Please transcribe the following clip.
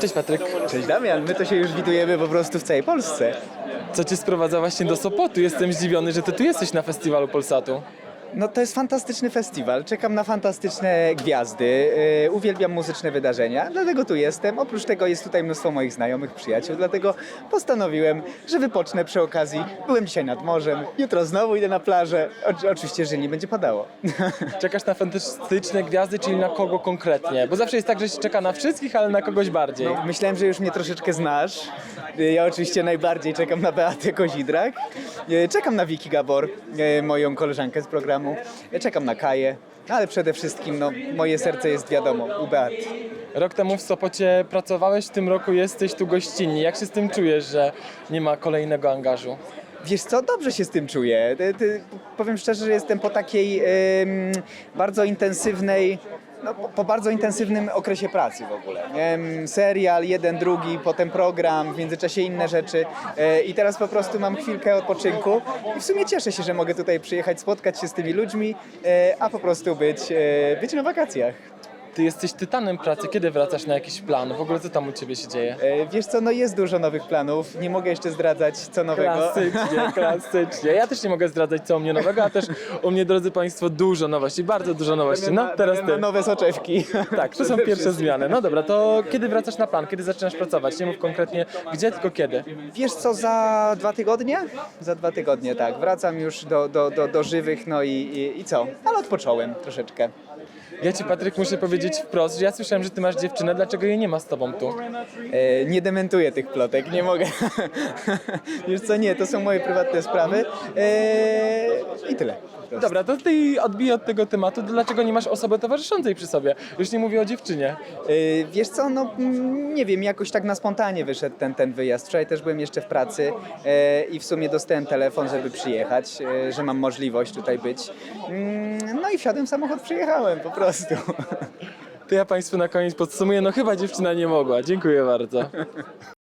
Cześć Patryk. Cześć Damian, my to się już widujemy po prostu w całej Polsce. Co cię sprowadza właśnie do Sopotu? Jestem zdziwiony, że ty tu jesteś na festiwalu Polsatu. No to jest fantastyczny festiwal, czekam na fantastyczne gwiazdy, yy, uwielbiam muzyczne wydarzenia, dlatego tu jestem. Oprócz tego jest tutaj mnóstwo moich znajomych, przyjaciół, dlatego postanowiłem, że wypocznę przy okazji. Byłem dzisiaj nad morzem, jutro znowu idę na plażę, o, oczywiście, że nie będzie padało. Czekasz na fantastyczne gwiazdy, czyli na kogo konkretnie? Bo zawsze jest tak, że się czeka na wszystkich, ale na kogoś bardziej. Myślałem, że już mnie troszeczkę znasz. Yy, Ja oczywiście najbardziej czekam na Beatę Kozidrak. Yy, Czekam na Wiki Gabor, yy, moją koleżankę z programu. Czekam na Kaję. No, ale przede wszystkim no, moje serce jest wiadomo u Beaty. Rok temu w Sopocie pracowałeś, w tym roku jesteś tu gościnnie. Jak się z tym czujesz, że nie ma kolejnego angażu? Wiesz co, dobrze się z tym czuję. Ty, ty, powiem szczerze, że jestem po takiej bardzo intensywnej, no, po, po bardzo intensywnym okresie pracy w ogóle. Serial, jeden, drugi, potem program, w międzyczasie inne rzeczy e, i teraz po prostu mam chwilkę odpoczynku i w sumie cieszę się, że mogę tutaj przyjechać, spotkać się z tymi ludźmi, e, a po prostu być, e, być na wakacjach. Ty jesteś tytanem pracy, kiedy wracasz na jakiś plan? W ogóle co tam u ciebie się dzieje? E, wiesz co, no jest dużo nowych planów, nie mogę jeszcze zdradzać co nowego. Klasycznie, klasycznie. Ja też nie mogę zdradzać co u mnie nowego, a też u mnie, drodzy Państwo, dużo nowości, bardzo dużo nowości. No, teraz ty. nowe soczewki. Tak, to są pierwsze zmiany. No dobra, to kiedy wracasz na plan? Kiedy zaczynasz pracować? Nie mów konkretnie gdzie, tylko kiedy. Wiesz co, za dwa tygodnie? Za dwa tygodnie, tak. Wracam już do, do, do, do żywych, no i, i, i co? Ale odpocząłem troszeczkę. Ja ci, Patryk, muszę powiedzieć wprost, że ja słyszałem, że ty masz dziewczynę, dlaczego jej nie ma z tobą tu? E, nie dementuję tych plotek, nie mogę. Wiesz co, nie, to są moje prywatne sprawy. E, I tyle. Prostu. Dobra, to ty odbiję od tego tematu, dlaczego nie masz osoby towarzyszącej przy sobie? Już nie mówię o dziewczynie. E, wiesz co, no mm, nie wiem, jakoś tak na spontanie wyszedł ten, ten wyjazd. Wczoraj też byłem jeszcze w pracy e, i w sumie dostałem telefon, żeby przyjechać, e, że mam możliwość tutaj być. Mm, no i wsiadłem w samochód, przyjechałem po prostu. To ja Państwu na koniec podsumuję, no chyba dziewczyna nie mogła. Dziękuję bardzo.